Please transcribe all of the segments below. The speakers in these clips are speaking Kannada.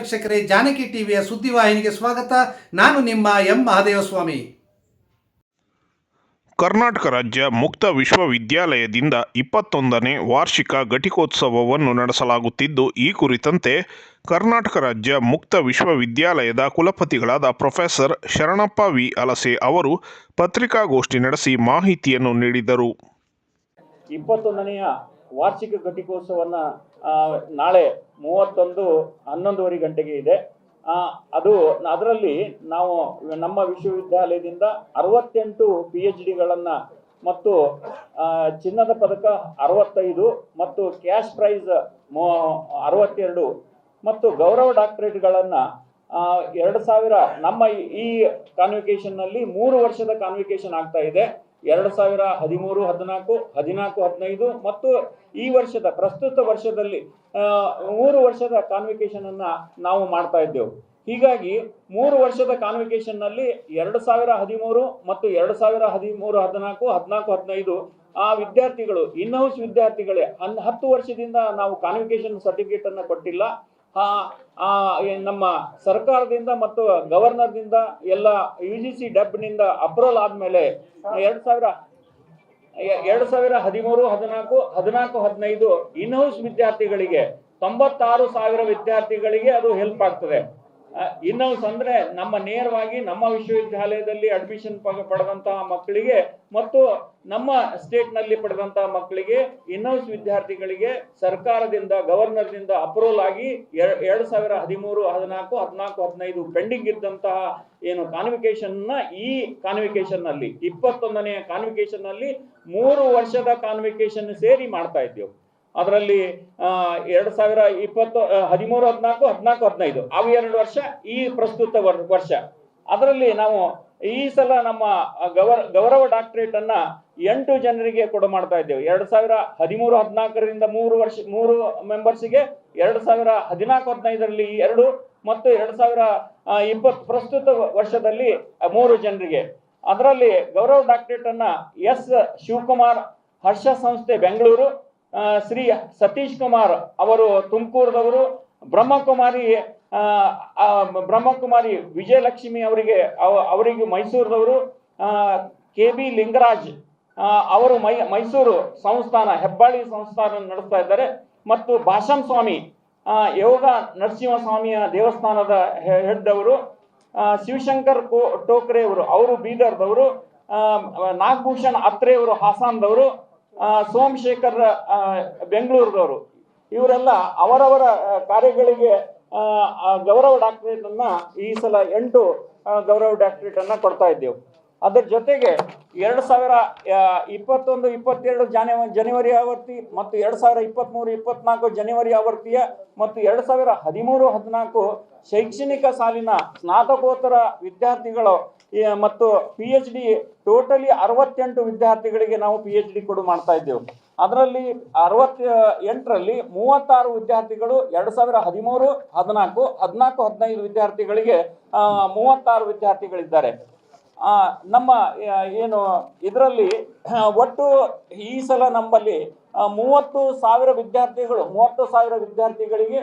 ವೀಕ್ಷಕರೇ ಜಾನಕಿ ಟಿವಿಯ ಸುದ್ದಿವಾಹಿನಿಗೆ ಸ್ವಾಗತ. ನಾನು ನಿಮ್ಮ ಎಂ. ಮಹಾದೇವಸ್ವಾಮಿ. ಕರ್ನಾಟಕ ರಾಜ್ಯ ಮುಕ್ತ ವಿಶ್ವವಿದ್ಯಾಲಯದಿಂದ ಇಪ್ಪತ್ತೊಂದನೇ ವಾರ್ಷಿಕ ಘಟಿಕೋತ್ಸವವನ್ನು ನಡೆಸಲಾಗುತ್ತಿದ್ದು ಈ ಕುರಿತಂತೆ ಕರ್ನಾಟಕ ರಾಜ್ಯ ಮುಕ್ತ ವಿಶ್ವವಿದ್ಯಾಲಯದ ಕುಲಪತಿಗಳಾದ ಪ್ರೊಫೆಸರ್ ಶರಣಪ್ಪ ವಿ. ಅಲಸೆ ಅವರು ಪತ್ರಿಕಾಗೋಷ್ಠಿ ನಡೆಸಿ ಮಾಹಿತಿಯನ್ನು ನೀಡಿದರು. ಇಪ್ಪತ್ತೊಂದನೆಯ ವಾರ್ಷಿಕ ಘಟಿಕೋತ್ಸವನ್ನ ಆ, ನಾಳೆ ಮೂವತ್ತೊಂದು ಹನ್ನೊಂದುವರೆ ಗಂಟೆಗೆ ಇದೆ. ಅದು ಅದರಲ್ಲಿ ನಾವು ನಮ್ಮ ವಿಶ್ವವಿದ್ಯಾಲಯದಿಂದ ಅರವತ್ತೆಂಟು ಪಿ ಎಚ್ ಡಿಗಳನ್ನು ಮತ್ತು ಚಿನ್ನದ ಪದಕ ಅರವತ್ತೈದು ಮತ್ತು ಕ್ಯಾಶ್ ಪ್ರೈಸ್ ಮೂ, ಅರವತ್ತೆರಡು ಮತ್ತು ಗೌರವ ಡಾಕ್ಟರೇಟ್ಗಳನ್ನು ಎರಡು ಸಾವಿರ ನಮ್ಮ ಈ- ಕಾನ್ವಿಕೇಶನ್ನಲ್ಲಿ ಮೂರು ವರ್ಷದ ಕಾನ್ವಿಕೇಶನ್ ಆಗ್ತಾ ಇದೆ. ಎರಡು ಸಾವಿರ ಹದಿಮೂರು, ಹದಿನಾಲ್ಕು ಹದಿನಾಲ್ಕು, ಹದಿನೈದು ಮತ್ತು ಈ ವರ್ಷದ, ಪ್ರಸ್ತುತ ವರ್ಷದಲ್ಲಿ ಮೂರು ವರ್ಷದ ಕಾನ್ವಿಕೇಶನ್ ಅನ್ನ ನಾವು ಮಾಡ್ತಾ ಇದ್ದೆವು. ಹೀಗಾಗಿ ಮೂರು ವರ್ಷದ ಕಾನ್ವಿಕೇಶನ್ನಲ್ಲಿ ಎರಡು ಸಾವಿರ ಹದಿಮೂರು ಮತ್ತು ಎರಡು ಸಾವಿರ ಹದಿಮೂರು, ಹದಿನಾಲ್ಕು ಹದಿನಾಲ್ಕು, ಹದಿನೈದು ಆ ವಿದ್ಯಾರ್ಥಿಗಳು ಇನ್ಹೌಸ್ ವಿದ್ಯಾರ್ಥಿಗಳೇ, ಹನ್, ಹತ್ತು ವರ್ಷದಿಂದ ನಾವು ಕಾನ್ವಿಕೇಶನ್ ಸರ್ಟಿಫಿಕೇಟ್ ಅನ್ನ ಕೊಟ್ಟಿಲ್ಲ. ನಮ್ಮ ಸರ್ಕಾರದಿಂದ ಮತ್ತು ಗವರ್ನರ್ದಿಂದ ಎಲ್ಲ ಯು ಜಿ ಸಿ ಡಬ್ನಿಂದ ಅಪ್ರೂವಲ್ ಆದ್ಮೇಲೆ ಎರಡ್ ಸಾವಿರ ಎರಡ್ ಸಾವಿರ ಹದಿಮೂರು, ಹದಿನಾಲ್ಕು ಹದಿನಾಲ್ಕು, ಹದಿನೈದು ಇನ್ಹೌಸ್ ವಿದ್ಯಾರ್ಥಿಗಳಿಗೆ ತೊಂಬತ್ತಾರು ಸಾವಿರ ವಿದ್ಯಾರ್ಥಿಗಳಿಗೆ ಅದು ಹೆಲ್ಪ್ ಆಗ್ತದೆ. ಇನ್ಹೌಸ್ ಅಂದ್ರೆ ನಮ್ಮ ನೇರವಾಗಿ ನಮ್ಮ ವಿಶ್ವವಿದ್ಯಾಲಯದಲ್ಲಿ ಅಡ್ಮಿಷನ್ ಪಡೆದಂತಹ ಮಕ್ಕಳಿಗೆ ಮತ್ತು ನಮ್ಮ ಸ್ಟೇಟ್ನಲ್ಲಿ ಪಡೆದಂತಹ ಮಕ್ಕಳಿಗೆ ಇನ್ನೌಸ್ ವಿದ್ಯಾರ್ಥಿಗಳಿಗೆ ಸರ್ಕಾರದಿಂದ ಗವರ್ನರ್ದಿಂದ ಅಪ್ರೂವಲ್ ಆಗಿ ಎರಡು ಸಾವಿರ ಹದಿಮೂರು, ಹದಿನಾಲ್ಕು ಹದಿನಾಲ್ಕು, ಹದಿನೈದು ಪೆಂಡಿಂಗ್ ಇದ್ದಂತಹ ಏನು ಕಾನ್ವಿಕೇಶನ್ನ ಈ ಕಾನ್ವಿಕೇಶನ್ನಲ್ಲಿ ಇಪ್ಪತ್ತೊಂದನೆಯ ಕಾನ್ವಿಕೇಶನ್ನಲ್ಲಿ ಮೂರು ವರ್ಷದ ಕಾನ್ವಿಕೇಶನ್ ಸೇರಿ ಮಾಡ್ತಾ ಇದ್ದೇವೆ. ಅದರಲ್ಲಿ ಎರಡು ಸಾವಿರ ಇಪ್ಪತ್ತು ಹದಿಮೂರು, ಹದಿನಾಲ್ಕು ಹದಿನಾಲ್ಕು, ಹದಿನೈದು. ಅವು ಎರಡು ವರ್ಷ, ಈ ಪ್ರಸ್ತುತ ವರ್- ವರ್ಷ. ಅದರಲ್ಲಿ ನಾವು ಈ ಸಲ ನಮ್ಮ ಗೌರ ಗೌರವ ಡಾಕ್ಟರೇಟ್ ಅನ್ನ ಎಂಟು ಜನರಿಗೆ ಕೊಡ ಮಾಡ್ತಾ ಇದ್ದೇವೆ. ಎರಡು ಸಾವಿರ ಹದಿಮೂರು, ಹದಿನಾಲ್ಕರಿಂದ ಮೂರು ವರ್ಷ, ಮೂರು ಮೆಂಬರ್ಸಿಗೆ ಎರಡು ಸಾವಿರ ಹದಿನಾಲ್ಕು, ಹದಿನೈದರಲ್ಲಿ ಎರಡು ಮತ್ತು ಎರಡು ಸಾವಿರ ಇಪ್ಪತ್ತು ಪ್ರಸ್ತುತ ವರ್ಷದಲ್ಲಿ ಮೂರು ಜನರಿಗೆ. ಅದರಲ್ಲಿ ಗೌರವ ಡಾಕ್ಟರೇಟ್ ಅನ್ನ ಎಸ್. ಶಿವಕುಮಾರ್ ಹರ್ಷ ಸಂಸ್ಥೆ, ಬೆಂಗಳೂರು. ಶ್ರೀ ಸತೀಶ್ ಕುಮಾರ್ ಅವರು ತುಮಕೂರದವರು, ಬ್ರಹ್ಮಕುಮಾರಿ ಬ್ರಹ್ಮಕುಮಾರಿ ವಿಜಯಲಕ್ಷ್ಮಿ ಅವರಿಗೆ, ಅವ- ಅವರಿಗೆ ಮೈಸೂರದವರು ಕೆ ಬಿ ಲಿಂಗರಾಜ್ ಅವರು ಮೈ, ಮೈಸೂರು ಸಂಸ್ಥಾನ, ಹೆಬ್ಬಾಳಿ ಸಂಸ್ಥಾನ ನಡೆಸ್ತಾ ಇದ್ದಾರೆ. ಮತ್ತು ಭಾಷಂ ಸ್ವಾಮಿ ಯೋಗ ನರಸಿಂಹ ಸ್ವಾಮಿಯ ದೇವಸ್ಥಾನದ ಹೆಡ್ ಅವರು ಶಿವಶಂಕರ್ ಟೋಕ್ರೆ ಅವರು ಅವರು ಬೀದರ್ದವರು ನಾಗಭೂಷಣ್ ಅತ್ರೆ ಅವರು ಹಾಸನ್ದವರು ಸೋಮಶೇಖರ್ ಬೆಂಗಳೂರದವರು, ಇವರೆಲ್ಲ ಅವರವರ ಕಾರ್ಯಗಳಿಗೆ ಗೌರವ ಡಾಕ್ಟರೇಟ್ ಅನ್ನ ಈ ಸಲ ಎಂಟು ಗೌರವ ಡಾಕ್ಟರೇಟ್ ಅನ್ನ ಕೊಡ್ತಾ ಇದ್ದೇವೆ. ಅದರ ಜೊತೆಗೆ ಎರಡು ಸಾವಿರ ಇಪ್ಪತ್ತೊಂದು, ಇಪ್ಪತ್ತೆರಡು ಜನವರಿ ಆವರ್ತಿ ಮತ್ತು ಎರಡು ಸಾವಿರ ಇಪ್ಪತ್ತ್ಮೂರು ಇಪ್ಪತ್ನಾಲ್ಕು ಜನವರಿ ಆವರ್ತಿಯ ಮತ್ತು ಎರಡು ಸಾವಿರ ಹದಿಮೂರು, ಹದಿನಾಲ್ಕು ಶೈಕ್ಷಣಿಕ ಸಾಲಿನ ಸ್ನಾತಕೋತ್ತರ ವಿದ್ಯಾರ್ಥಿಗಳು ಮತ್ತು ಪಿ ಎಚ್ ಡಿ ಟೋಟಲಿ ಅರವತ್ತೆಂಟು ವಿದ್ಯಾರ್ಥಿಗಳಿಗೆ ನಾವು ಪಿ ಎಚ್ ಡಿ ಕೊಡು ಮಾಡ್ತಾ ಇದ್ದೇವೆ. ಅದರಲ್ಲಿ ಅರವತ್ತ ಎಂಟರಲ್ಲಿ ಮೂವತ್ತಾರು ವಿದ್ಯಾರ್ಥಿಗಳು ಎರಡು ಸಾವಿರ ಹದಿಮೂರು, ಹದಿನಾಲ್ಕು ಹದಿನಾಲ್ಕು, ಹದಿನೈದು ವಿದ್ಯಾರ್ಥಿಗಳಿಗೆ ಮೂವತ್ತಾರು ವಿದ್ಯಾರ್ಥಿಗಳಿದ್ದಾರೆ. ನಮ್ಮ ಏನು ಇದರಲ್ಲಿ ಒಟ್ಟು ಈ ಸಲ ನಮ್ಮಲ್ಲಿ ಆ, ಮೂವತ್ತು ಸಾವಿರ ವಿದ್ಯಾರ್ಥಿಗಳು ಮೂವತ್ತು ಸಾವಿರ ವಿದ್ಯಾರ್ಥಿಗಳಿಗೆ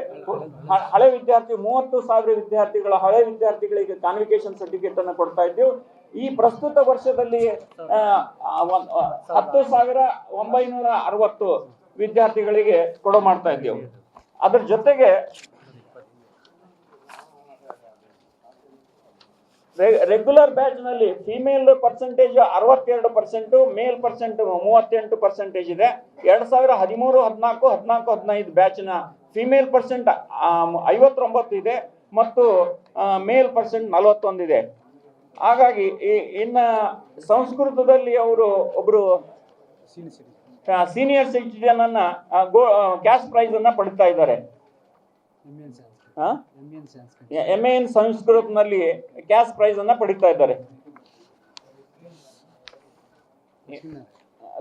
ಹಳೆ ವಿದ್ಯಾರ್ಥಿ ಮೂವತ್ತು ಸಾವಿರ ವಿದ್ಯಾರ್ಥಿಗಳ ಹಳೆ ವಿದ್ಯಾರ್ಥಿಗಳಿಗೆ ಕಾನ್ವಿಕೇಶನ್ ಸರ್ಟಿಫಿಕೇಟ್ ಅನ್ನು ಕೊಡ್ತಾ ಇದ್ದೀವಿ. ಈ ಪ್ರಸ್ತುತ ವರ್ಷದಲ್ಲಿ ಆ, ಆ, ಆ, ಹತ್ತು ಸಾವಿರ ಒಂಬೈನೂರ ಅರವತ್ತು ವಿದ್ಯಾರ್ಥಿಗಳಿಗೆ ಕೊಡೋ ಮಾಡ್ತಾ ಇದ್ದೀವಿ. ಅದ್ರ ಜೊತೆಗೆ ರೆಗ್ಯುಲರ್ ಬ್ಯಾಚ್ನಲ್ಲಿ ಫಿಮೇಲ್ ಪರ್ಸೆಂಟೇಜ್ ಅರವತ್ತೆರಡು ಪರ್ಸೆಂಟ್ ಮೇಲ್ ಪರ್ಸೆಂಟ್ ಮೂವತ್ತೆಂಟು ಪರ್ಸೆಂಟೇಜ್ ಇದೆ. ಎರಡ್ ಸಾವಿರ ಹದಿಮೂರು, ಹದಿನಾಲ್ಕು ಹದಿನಾಲ್ಕು, ಹದಿನೈದು ಬ್ಯಾಚ್ನ ಫಿಮೇಲ್ ಪರ್ಸೆಂಟ್ ಐವತ್ತೊಂಬತ್ತು ಇದೆ ಮತ್ತು ಮೇಲ್ ಪರ್ಸೆಂಟ್ ನಲವತ್ತೊಂದಿದೆ ಹಾಗಾಗಿ ಈ- ಇನ್ನ ಸಂಸ್ಕೃತದಲ್ಲಿ ಅವರು ಒಬ್ಬರು ಸೀನಿಯರ್ ಸಿಟಿಜನ್ ಅನ್ನ ಕ್ಯಾಶ್ ಪ್ರೈಸ್ ಅನ್ನ ಪಡಿತಾ ಇದ್ದಾರೆ. ಎಂ ಎನ್ ಸಂಸ್ಕೃತನಲ್ಲಿ ಕ್ಯಾಶ್ ಪ್ರೈಸ್ ಅನ್ನ ಪಡಿತಾ ಇದ್ದಾರೆ.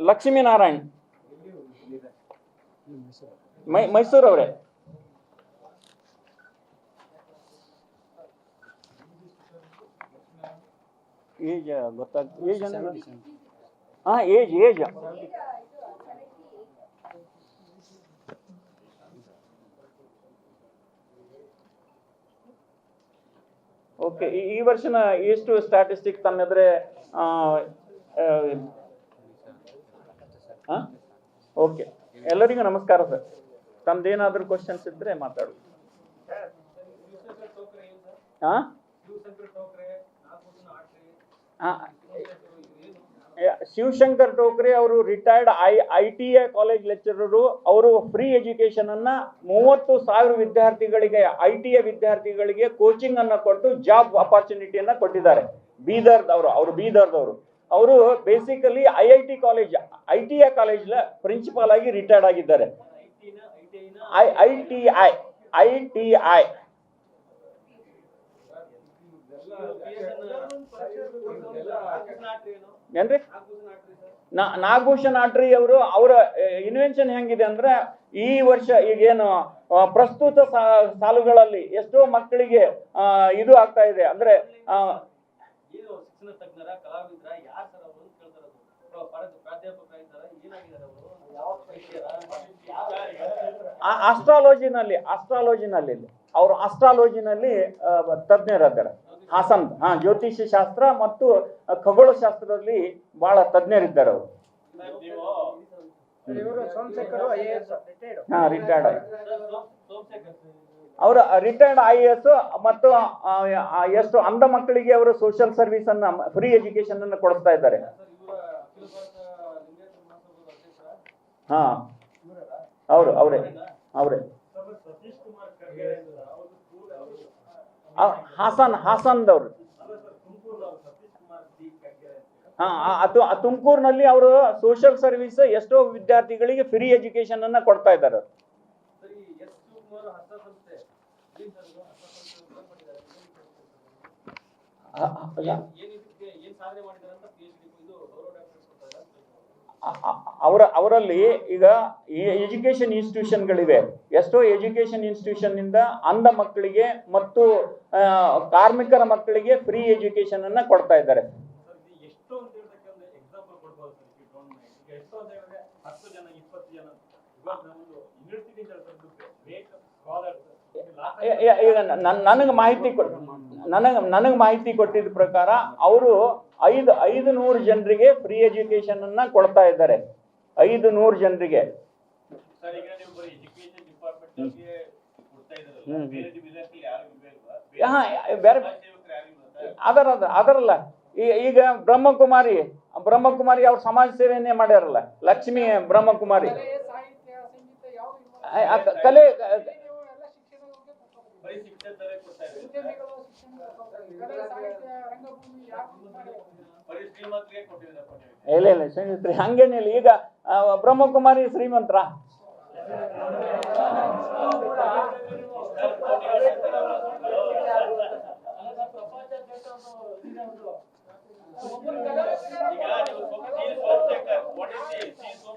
ಲಕ್ಷ್ಮೀನಾರಾಯಣ್. ಮೈ ಮೈಸೂರವರೇ. ಏಜ್ ಗೊತ್ತಾಗ್ ಏಜ್ ಹಾ ಏಜ್ ಏಜ್. ಓಕೆ ಈ ವರ್ಷನ ಎಷ್ಟು ಸ್ಟ್ಯಾಟಿಸ್ಟಿಕ್ ಆ ಓಕೆ ಎಲ್ಲರಿಗೂ ನಮಸ್ಕಾರ ಸರ್ ತಮ್ದೇನಾದ್ರೂ ಕ್ವಶನ್ಸ್ ಇದ್ರೆ ಮಾತಾಡು ಹಾ? ಶಿವಶಂಕರ್ ಟೋಕ್ರೆ ಅವರು retired I I T I college lecturer ಅವರು ಫ್ರೀ ಎಜುಕೇಶನ್ ಅನ್ನ ಮೂವತ್ತು ಸಾವಿರ ವಿದ್ಯಾರ್ಥಿಗಳಿಗೆ ಐ ಟಿ ಐ ವಿದ್ಯಾರ್ಥಿಗಳಿಗೆ ಕೋಚಿಂಗ್ ಅನ್ನ ಕೊಟ್ಟು ಜಾಬ್ ಅಪಾರ್ಚುನಿಟಿಯನ್ನ ಕೊಟ್ಟಿದ್ದಾರೆ. ಬೀದರ್ದವರು ಅವರು ಬೀದರ್ದವರು ಅವರು. Basically I I T college I T I college principal ಆಗಿ ರಿಟೈರ್ಡ್ ಆಗಿದ್ದಾರೆ. I I T I I T I ಏನ್ರಿ? ನಾಗಭೂಷಣ್ ಆಟ್ರಿ ಅವರು ಅವರ ಇನ್ವೆನ್ಷನ್ ಹೆಂಗಿದೆ ಅಂದ್ರೆ ಈ ವರ್ಷ ಈಗೇನು ಏನು ಪ್ರಸ್ತುತ ಸಾಲುಗಳಲ್ಲಿ ಎಷ್ಟೋ ಮಕ್ಕಳಿಗೆ ಇದು ಆಗ್ತಾ ಇದೆ. ಅಂದ್ರೆ ಆಸ್ಟ್ರಾಲಜಿನಲ್ಲಿ ಆಸ್ಟ್ರಾಲಜಿನಲ್ಲಿ ಅವರು ಆಸ್ಟ್ರಾಲಜಿನಲ್ಲಿ ತಜ್ಞರಿದ್ದಾರೆ ಹಾಸನ್ ಹಾ ಜ್ಯೋತಿಷ್ಯ ಶಾಸ್ತ್ರ ಮತ್ತು ಖಗೋಳ ಶಾಸ್ತ್ರದಲ್ಲಿ ಬಹಳ ತಜ್ಞರಿದ್ದಾರೆ ಅವರು. ರಿಟೈರ್ಡ್ ಹಾ ಅವರ ರಿಟೈರ್ಡ್ ಐ ಎ ಎಸ್ ಮತ್ತು ಎಷ್ಟು ಅಂಧ ಮಕ್ಕಳಿಗೆ ಅವರು ಸೋಷಿಯಲ್ ಸರ್ವಿಸ್ ಅನ್ನ ಫ್ರೀ ಎಜುಕೇಶನ್ ಅನ್ನು ಕೊಡಿಸ್ತಾ ಇದ್ದಾರೆ. ಹಾ ಅವರು ಅವರೇ ಅವರೇ ಸತೀಶ್ ಕುಮಾರ್ ಖರ್ಗೆ ಅವರು ಸ್ಕೂಲ್ ಅವರು ಆ, ಹಾಸನ್, ಹಾಸನ್ದವ್ರು. ಹಾ ಅದು ತುಮಕೂರಿನಲ್ಲಿ ಅವರು ಸೋಷಿಯಲ್ ಸರ್ವಿಸ್ ಎಷ್ಟೋ ವಿದ್ಯಾರ್ಥಿಗಳಿಗೆ ಫ್ರೀ ಎಜುಕೇಶನ್ ಅನ್ನ ಕೊಡ್ತಾ ಇದ್ದಾರೆ. ಅವರ ಅವರಲ್ಲಿ ಈಗ ಈ ಎಜುಕೇಶನ್ ಇನ್ಸ್ಟಿಟ್ಯೂಷನ್ಗಳಿವೆ ಎಷ್ಟೋ ಎಜುಕೇಶನ್ ಇನ್ಸ್ಟಿಟ್ಯೂಷನ್ ಇಂದ ಅಂಧ ಮಕ್ಕಳಿಗೆ ಮತ್ತು ಕಾರ್ಮಿಕರ ಮಕ್ಕಳಿಗೆ ಫ್ರೀ ಎಜುಕೇಶನ್ ಅನ್ನ ಕೊಡ್ತಾ ಇದ್ದಾರೆ. ಈಗ ನನಗೆ ಮಾಹಿತಿ ಕೊಟ್ ನನಗೆ ನನಗೆ ಮಾಹಿತಿ ಕೊಟ್ಟಿದ್ದ ಪ್ರಕಾರ ಅವರು ಐದು ಐದು ನೂರು ಜನರಿಗೆ ಫ್ರೀ ಎಜುಕೇಶನ್ ಅನ್ನ ಕೊಡ್ತಾ ಇದ್ದಾರೆ. ಐದು ನೂರು ಜನರಿಗೆ. ಸರ್ ಈಗ ನೀವು ಎಜುಕೇಶನ್ ಡಿಪಾರ್ಟ್ಮೆಂಟ್ ಅವ್ರಿಗೆ ಕೊಡ್ತಾ ಇದಾರಲ್ಲ ಬೇರೆ ಅದರ ಅದರಲ್ಲ. ಈಗ ಬ್ರಹ್ಮಕುಮಾರಿ ಬ್ರಹ್ಮಕುಮಾರಿ ಅವ್ರ ಸಮಾಜ ಸೇವೆಯನ್ನೇ ಮಾಡ್ಯಾರಲ್ಲ ಲಕ್ಷ್ಮಿ ಬ್ರಹ್ಮಕುಮಾರಿ. ಕಲೆ ಇಲ್ಲ ಇಲ್ಲ ಶ್ರೀಮಂತ್ರಿ ಹಂಗೇನಿಲ್ಲ ಈಗ ಬ್ರಹ್ಮಕುಮಾರಿ ಶ್ರೀಮಂತ್ರ.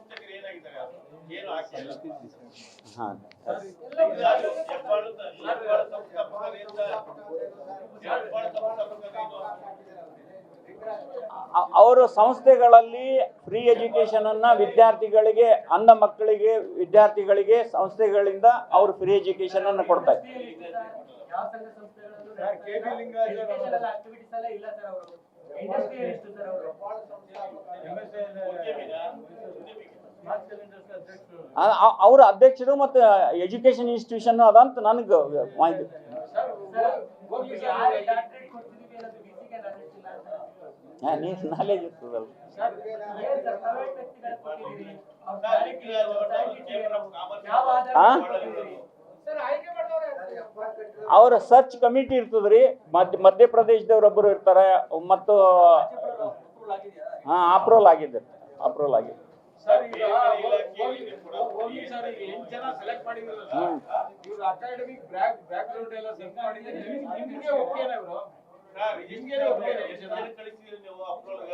ಈಗ ಹಾ ಅವರು ಸಂಸ್ಥೆಗಳಲ್ಲಿ ಫ್ರೀ ಎಜುಕೇಶನ್ ಅನ್ನ ವಿದ್ಯಾರ್ಥಿಗಳಿಗೆ ಅಂಧ ಮಕ್ಕಳಿಗೆ ವಿದ್ಯಾರ್ಥಿಗಳಿಗೆ ಸಂಸ್ಥೆಗಳಿಂದ ಅವರು ಫ್ರೀ ಎಜುಕೇಶನ್ ಅನ್ನ ಕೊಡ್ತಾ ಇದ್ದಾರೆ ಯಾವ ಸಂಘ ಸಂಸ್ಥೆಗಳಲ್ಲೂ educational activities ಎಲ್ಲ ಇಲ್ಲ ಸರ್ ಅವರು ಅಧ್ಯಕ್ಷರು ಮತ್ತು ಎಜುಕೇಶನ್ ಇನ್ಸ್ಟಿಟ್ಯೂಷನ್ ಅದಂತ ನನಗೆ ಮಾಹಿತಿ. ಹೋಗಿ ಯಾರು ಡಾಕ್ಟರೇಟ್ ಕೊಡ್ತಿದೀವಿ ಅನ್ನೋದು ಬೇಸಿಕ್ ನಾಲೆಡ್ಜ್ ಇಲ್ಲ ಸರ್ ಹಾ, ನೀ ನಾಲೆಜ್ ಇರ್ತದಲ್ಲ. ಅವ್ರ ಸರ್ಚ್ ಕಮಿಟಿ ಇರ್ತದ್ರಿ. ಮಧ್ಯ ಮಧ್ಯಪ್ರದೇಶದವ್ರೊಬ್ಬರು ಇರ್ತಾರೆ. ಮತ್ತು ಹಾಂ ಅಪ್ರೂವಲ್ ಆಗಿದೆ ಅಪ್ರೂವಲ್ ಆಗಿದೆ ಸರ್ ಈಗ ಇಲಾಖೆಯಲ್ಲಿ ಕೂಡ ಹೋಗಿ ಸರ್ ಈಗ ಎಂಟು ಜನ ಸೆಲೆಕ್ಟ್ ಮಾಡಿದ್ರಲ್ಲ ಹ್ಮ್. ಇವ್ರ ಅಕಾಡೆಮಿಕ್ ಬ್ಯಾಕ್ ಬ್ಯಾಕ್ ಗ್ರೌಂಡ್ ಎಲ್ಲ ಸೆಟ್ ಮಾಡಿದ್ರೆ ನಿಮ್ಗೆ ಓಕೆನಾ ಇವರು ಸರ್ ನಿಮ್ಗೆ ಓಕೆನಾ ಎಷ್ಟು ಜನ ಕಳಿಸಿದ್ರಿ ನೀವು ಅಪ್ರೂವಲ್ಗ?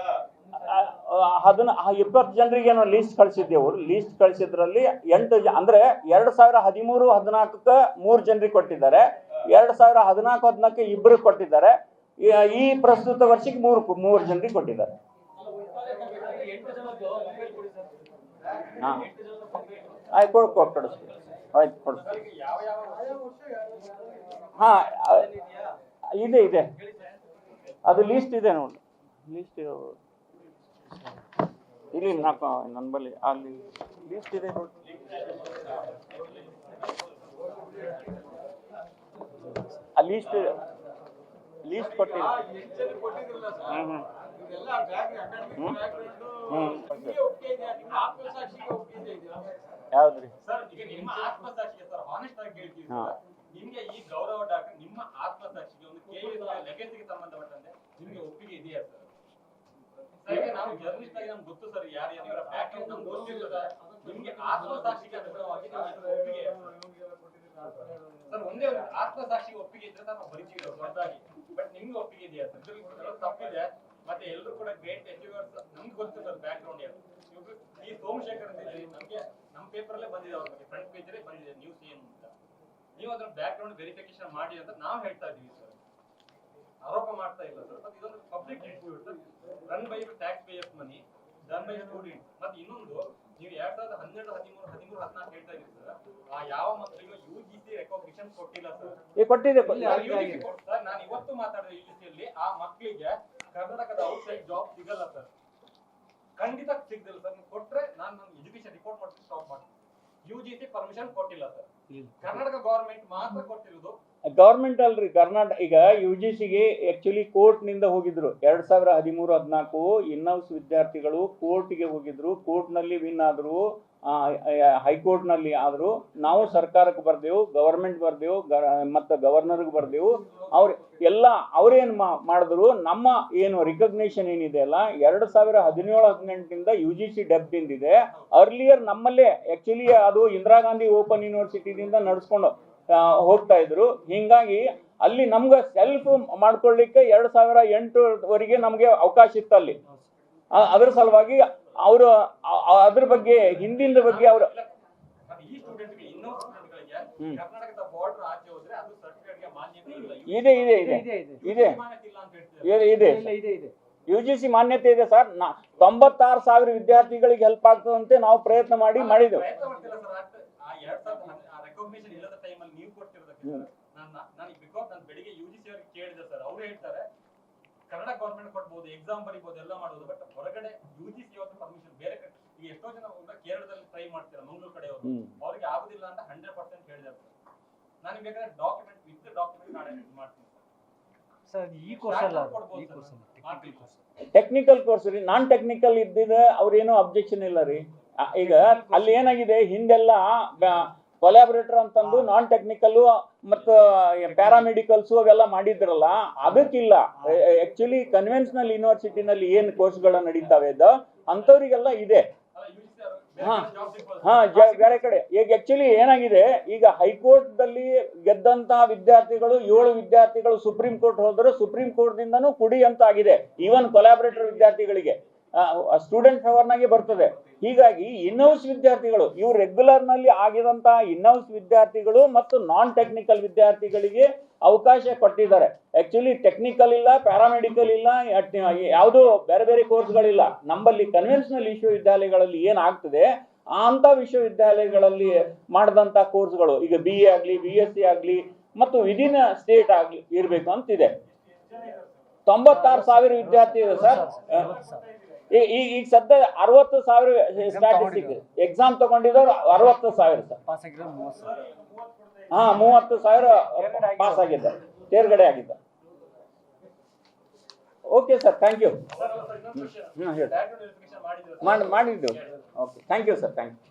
ಅದನ್ನ ಇಪ್ಪತ್ತು ಜನರಿಗೆ ನಾವು ಲೀಸ್ಟ್ ಕಳಿಸಿದ್ದೆವು ಲೀಸ್ಟ್ ಕಳಿಸಿದ್ರಲ್ಲಿ ಎಂಟು ಜ ಅಂದ್ರೆ ಎರಡ್ ಸಾವಿರ ಹದಿಮೂರು ಹದಿನಾಲ್ಕಕ್ಕೆ ಮೂರು ಜನರಿಗೆ ಕೊಟ್ಟಿದ್ದಾರೆ. ಎರಡ್ ಸಾವಿರ ಹದಿನಾಲ್ಕು ಹದಿನಾಲ್ಕು ಇಬ್ಬರು ಕೊಟ್ಟಿದ್ದಾರೆ. ಈ- ಈ ಪ್ರಸ್ತುತ ವರ್ಷಕ್ಕೆ ಮೂರು ಮೂರು ಜನರಿಗೆ ಕೊಟ್ಟಿದ್ದಾರೆ ಎಂಟು ಜನದ್ದು ಮೊಬೈಲ್ ಕೊಡಿ ಸರ್ ಹಾ. ಆಯ್ತು ಕೊಡ್ ಆಯ್ತು ಕೊಡಿಸ್ತೀವಿ ಹಾ ಇದೆ ಇದೆ. ಅದು ಲೀಸ್ಟ್ ಇದೆ ನೋಡಿ. ಲೀಸ್ಟ್ ಇಲ್ಲಿ ನಾಲ್ಕು ನನ್ನ ಬಳಿ ಅಲ್ಲಿ ಲೀಸ್ಟ್ ಇದೆ ನೋಡಿ. ಆ ಲೀಸ್ಟ್ ಲೀಸ್ಟ್ ಕೊಟ್ಟಿಲ್ಲ. ಹ್ಞೂ ಹ್ಮ್. ಯಾವ್ದ್ರಿ? ಸರ್ ಈಗ ನಿಮ್ಮ ಆತ್ಮಸಾಕ್ಷಿಗೆ ಸರ್ ಹಾನೆಸ್ಟ್ ಆಗಿ ಹೇಳ್ತೀವಿ ಹಾ. ನಿಮ್ಗೆ ಈ ಗೌರವ ಡಾಕ್ಟರ್ ನಿಮ್ಮ ಆತ್ಮಸಾಕ್ಷಿಗೆ ಒಂದು ಕೆ ಲೆಗಸಿಗೆ ಸಂಬಂಧಪಟ್ಟಂತೆ ನಿಮ್ಗೆ ಒಪ್ಪಿಗೆ ಇದೆಯಾ ಸರ್? ಸರ್ ನಾವು ಜರ್ನಲಿಸ್ಟ್ ಆಗಿ ನಮ್ಗೆ ಗೊತ್ತು ಸರ್ ಯಾರು ಯಾರ ಬ್ಯಾಕ್ ಗ್ರೌಂಡ್ ನಮ್ಗೆ ಗೊತ್ತಿರ್ತದೆ. ನಿಮ್ಗೆ ಆತ್ಮಸಾಕ್ಷಿಗೆ ಅನುಗುಣವಾಗಿ ಒಪ್ಪಿಗೆ ಸರ್. ಒಂದೇ ಒಂದು ಆತ್ಮಸಾಕ್ಷಿಗೆ ಒಪ್ಪಿಗೆ ಇದ್ರೆ ನಾವು ಬರಿತೀವಿ ದೊಡ್ಡದಾಗಿ. ಬಟ್ ನಿಮ್ಗೆ ಒಪ್ಪಿಗೆ ಇದೆಯಾ ಸರ್? ತಪ್ಪಿದೆ. ಎಲ್ಲರೂ ಕೂಡ ಗ್ರೇಟ್ ಅಚೀವರ್ಸ್ ನಮ್ಗೆ ಗೊತ್ತು ಸರ್ ಬ್ಯಾಕ್ ಗ್ರೌಂಡ್ ಯಾರು. ಇವ್ರು ಈ ಸೋಮಶೇಖರ್ ಅಂತ ಹೇಳಿ ನಮ್ಗೆ ನಮ್ಮ ಪೇಪರ್ ಅಲ್ಲೇ ಬಂದಿದೆ ಅವ್ರ ಬಗ್ಗೆ. ಫ್ರಂಟ್ ಪೇಜ್ ಅಲ್ಲೇ ಬಂದಿದೆ ನ್ಯೂಸ್ ಏನು ಅಂತ. ನೀವು ಅದ್ರ ಬ್ಯಾಕ್ ಗ್ರೌಂಡ್ ವೆರಿಫಿಕೇಶನ್ ಮಾಡಿ ಅಂತ ನಾವು ಹೇಳ್ತಾ ಇದೀವಿ ಸರ್. ಆರೋಪ ಮಾಡ್ತಾ ಇಲ್ಲ ಸರ್. ಮತ್ತೆ ಇದೊಂದು public dispute sir. Run by tax payers money done by student ಮತ್ತೆ ಇನ್ನೊಂದು ನೀವು ಎರಡ್ ಸಾವಿರದ ಹನ್ನೆರಡು ಹದಿಮೂರು ಹದಿಮೂರು ಹದಿನಾಲ್ಕು ಹೇಳ್ತಾ ಇದ್ದೀರಿ ಸರ್. ಆ ಯಾವ ಮಕ್ಕಳಿಗೂ ಯು ಜಿ ಸಿ ರೆಕಾಗ್ನಿಷನ್ ಕೊಟ್ಟಿಲ್ಲ ಸರ್. ಕೊಟ್ಟಿದೆ ಸರ್. ನಾನು ಇವತ್ತು ಮಾತಾಡಿದ ಯಲ್ಲಿ ಆ ಮಕ್ಕಳಿಗೆ ಕರ್ನಾಟಕದ ಔಟ್ಸೈಡ್ ಜಾಬ್ ಸಿಗಲ್ಲ ಸರ್ ಖಂಡಿತ ಸಿಗದಿಲ್ಲ ಸರ್ ನೀವು ಕೊಟ್ರೆ ನಾನು ನನ್ನ ಎಜುಕೇಶನ್ ರಿಪೋರ್ಟ್ ಮಾಡ್ತೀನಿ ಸ್ಟಾಪ್ ಮಾಡ್ತೀನಿ. ಯು ಜಿ ಸಿ ಪರ್ಮಿಷನ್ ಕೊಟ್ಟಿಲ್ಲ ಸರ್ ಕರ್ನಾಟಕ ಗೌರ್ಮೆಂಟ್ ಮಾತ್ರ ಕೊಟ್ಟಿರೋದು ಗೌರ್ಮೆಂಟ್ ಅಲ್ರಿ ಕರ್ನಾಟಕ ಈಗ ಯು ಜಿ ಸಿಗೆ ಆಕ್ಚುಲಿ ಕೋರ್ಟ್ನಿಂದ ಹೋಗಿದ್ರು. ಎರಡ್ ಸಾವಿರ ಹದಿಮೂರು, ಹದಿನಾಲ್ಕು ಇನ್ನೌಸ್ ವಿದ್ಯಾರ್ಥಿಗಳು ಕೋರ್ಟ್ಗೆ ಹೋಗಿದ್ರು. ಕೋರ್ಟ್ನಲ್ಲಿ ವಿನ್ ಆದ್ರು ಹೈಕೋರ್ಟ್ನಲ್ಲಿ ಆದ್ರು. ನಾವು ಸರ್ಕಾರಕ್ಕೆ ಬರ್ದೆವು ಗವರ್ಮೆಂಟ್ ಬರ್ದೆವು ಮತ್ತು ಗವರ್ನರ್ಗೆ ಬರ್ದೆವು. ಅವ್ರ, ಎಲ್ಲ ಅವ್ರೇನ್ ಮಾಡಿದ್ರು, ನಮ್ಮ ಏನು ರಿಕಗ್ನೇಷನ್ ಏನಿದೆ ಅಲ್ಲ, ಎರಡು ಸಾವಿರ ಹದಿನೇಳು, ಹದಿನೆಂಟರಿಂದ ಯು ಜಿ ಸಿ ಡೆಬ್ ಇದೆ ಅರ್ಲಿಯರ್ ನಮ್ಮಲ್ಲೇ ಆ್ಯಕ್ಚುಲಿ ಅದು ಇಂದಿರಾ ಗಾಂಧಿ ಓಪನ್ ಯೂನಿವರ್ಸಿಟಿದಿಂದ ನಡೆಸ್ಕೊಂಡು ಹೋಗ್ತಾ ಇದ್ರು. ಹಿಂಗಾಗಿ ಅಲ್ಲಿ ನಮ್ಗೆ ಸೆಲ್ಫ್ ಮಾಡ್ಕೊಳ್ಳಿಕ್ಕೆ ಎರಡು ಸಾವಿರ ಎಂಟುವರೆಗೆ ನಮಗೆ ಅವಕಾಶ ಇತ್ತು ಅಲ್ಲಿ. ಅದ್ರ ಸಲುವಾಗಿ ಅವರು ಅದ್ರ ಬಗ್ಗೆ ಹಿಂದಿನ ಬಗ್ಗೆ ಅವರು ಇದೆ ಇದೆ ಇದೆ. ಇದೆ ಮಾನ್ಯತೆ ಇಲ್ಲ ಅಂತ ಹೇಳ್ತಿದ್ದಾರೆ ಇದೆ ಇದೆ. ಯು ಜಿ ಸಿ ಮಾನ್ಯತೆ ಇದೆ ಸರ್. ನಾ ತೊಂಬತ್ತಾರು ಸಾವಿರ ವಿದ್ಯಾರ್ಥಿಗಳಿಗೆ ಹೆಲ್ಪ್ ಆಗ್ತದಂತೆ ನಾವು ಪ್ರಯತ್ನ ಮಾಡಿ ಮಾಡಿದೆವು ಪ್ರಯತ್ನ ಮಾಡ್ತಿಲ್ಲ ಸರ್ ಆ ಎರಡ್ ಸಾವಿರದ ರೆಕಗ್ನಿಷನ್ ಇಲ್ಲದ ಟೈಮಲ್ಲಿ ನೀವು ಕೊಟ್ಟಿರೋದಕ್ಕೆ ಹ್ಮ್. ನಾನು ನಾನು ಬಿಕಾಸ್ ನಾನು ಬೆಳಿಗ್ಗೆ ಯು ಜಿ ಸಿ ಅವ್ರಿಗೆ ಕೇಳಿದೆ ಸರ್. ಅವ್ರು ಹೇಳ್ತಾರೆ ಕನ್ನಡ ಗೌರ್ಮೆಂಟ್ ಕೊಡ್ಬೋದು ಎಕ್ಸಾಮ್ ಬರಿಬೋದು ಎಲ್ಲ ಮಾಡ್ಬೋದು ಬಟ್ ಹೊರಗಡೆ ಯು ಜಿ ಸಿ ಪರ್ಮಿಷನ್ ಬೇರೆ ಕಡೆ. ಈಗ ಎಷ್ಟೋ ಜನ ಕೇರಳದಲ್ಲಿ ಟ್ರೈ ಮಾಡ್ತೀರಾ ಮಂಗಳೂರು ಕಡೆಯವರು. ಅವ್ರಿಗೆ ಆಗುದಿಲ್ಲ ಅಂತ ಹಂಡ್ರೆಡ್ ಪರ್ಸೆಂಟ್ ಹೇಳಿದ್ದಾರೆ ಸರ್. ನಾನು ಬೇಕಾದ್ರೆ ಡಾಕ್ಯುಮೆಂಟ್ ವಿತ್ ಡಾಕ್ಯುಮೆಂಟ್ ನಾಳೆ ಮಾಡ್ತೀನಿ ಸರ್. ಈ ಕೋರ್ಸ್ ಅಲ್ಲ ಈ ಕೋರ್ಸ್ ಟೆಕ್ನಿಕಲ್ ಕೋರ್ಸ್ ರೀ. ನಾನ್ ಟೆಕ್ನಿಕಲ್ ಇದ್ದಿದ ಅವ್ರೇನು ಅಬ್ಜೆಕ್ಷನ್ ಇಲ್ಲ ರೀ. ಈಗ ಅಲ್ಲಿ ಏನಾಗಿದೆ ಹಿಂದೆಲ್ಲ ಕೊಲಾಬರೇಟರ್ ಅಂತಂದು ನಾನ್ ಟೆಕ್ನಿಕಲ್ ಮತ್ತ ಪ್ಯಾರಾಮೆಡಿಕಲ್ಸ್ ಅವೆಲ್ಲ ಮಾಡಿದ್ರಲ್ಲ ಅದಕ್ಕಿಲ್ಲ. ಆಕ್ಚುಲಿ ಕನ್ವೆನ್ಷನಲ್ ಯೂನಿವರ್ಸಿಟಿನಲ್ಲಿ ಏನು ಕೋರ್ಸ್ಗಳು ನಡೀತಾವೆ ಅದು ಅಂಥವ್ರಿಗೆಲ್ಲ ಇದೆ. ಹಾ. ಹಾ. ಬೇರೆ ಕಡೆ. ಈಗ ಆಕ್ಚುಲಿ ಏನಾಗಿದೆ ಈಗ ಹೈಕೋರ್ಟ್ ದಲ್ಲಿ ಗೆದ್ದಂತಹ ವಿದ್ಯಾರ್ಥಿಗಳು ಏಳು ವಿದ್ಯಾರ್ಥಿಗಳು ಸುಪ್ರೀಂ ಕೋರ್ಟ್ ಹೋದ್ರೆ ಸುಪ್ರೀಂ ಕೋರ್ಟ್ ದಿಂದನೂ ಕುಡಿ ಅಂತ ಆಗಿದೆ. ಈವನ್ ಕೊಲಾಬರೇಟರ್ ವಿದ್ಯಾರ್ಥಿಗಳಿಗೆ. ಸ್ಟೂಡೆಂಟ್ ಫೇವರ್ನಾಗೆ ಬರ್ತದೆ. ಹೀಗಾಗಿ ಇನ್ನೌಸ್ ವಿದ್ಯಾರ್ಥಿಗಳು, ಇವು ರೆಗ್ಯುಲರ್ನಲ್ಲಿ ಆಗಿದಂತಹ ಇನ್ನೌಸ್ ವಿದ್ಯಾರ್ಥಿಗಳು ಮತ್ತು ನಾನ್ ಟೆಕ್ನಿಕಲ್ ವಿದ್ಯಾರ್ಥಿಗಳಿಗೆ ಅವಕಾಶ ಕೊಟ್ಟಿದ್ದಾರೆ. ಆಕ್ಚುಲಿ ಟೆಕ್ನಿಕಲ್ ಇಲ್ಲ ಪ್ಯಾರಾಮೆಡಿಕಲ್ ಇಲ್ಲ, ಯಾವುದು ಬೇರೆ ಬೇರೆ ಕೋರ್ಸ್ಗಳಿಲ್ಲ ನಮ್ಮಲ್ಲಿ ಕನ್ವೆನ್ಷನಲ್ ವಿಶ್ವವಿದ್ಯಾಲಯಗಳಲ್ಲಿ ಏನಾಗ್ತದೆ, ಅಂಥ ವಿಶ್ವವಿದ್ಯಾಲಯಗಳಲ್ಲಿ ಮಾಡಿದಂಥ ಕೋರ್ಸ್ಗಳು ಈಗ ಬಿ ಎ ಆಗಲಿ ಬಿ ಎಸ್ ಸಿ ಆಗಲಿ, ಮತ್ತು ವಿದಿನ್ ಸ್ಟೇಟ್ ಆಗಲಿ ಇರಬೇಕು ಅಂತಿದೆ. ತೊಂಬತ್ತಾರು ಸಾವಿರ ವಿದ್ಯಾರ್ಥಿ ಇದೆ ಸರ್ ಈ- ಈ- ಈಗ ಸದ್ಯ ಅರವತ್ತು ಸಾವಿರ ಸ್ಟ್ಯಾಟಿಸ್ಟಿಕ್ ಎಕ್ಸಾಮ್ ತಗೊಂಡಿದ್ದವ್ರು. ಅರವತ್ತು ಸಾವಿರ ಸರ್. ಹಾ ಮೂವತ್ತು ಸಾವಿರ ಪಾಸ್ ಆಗಿದ್ದ. ತೇರ್ಗಡೆ ಆಗಿದ್ದ. Okay sir thank you sir ಅಲ್ಲ ಸರ್ ಇನ್ನೊಂದು ವಿಷಯ ಹೇಳಿ. ಬ್ಯಾಕ್ಗ್ರೌಂಡ್ ಮಾಡಿ ಮಾಡಿದ್ದು. Okay thank you sir thank you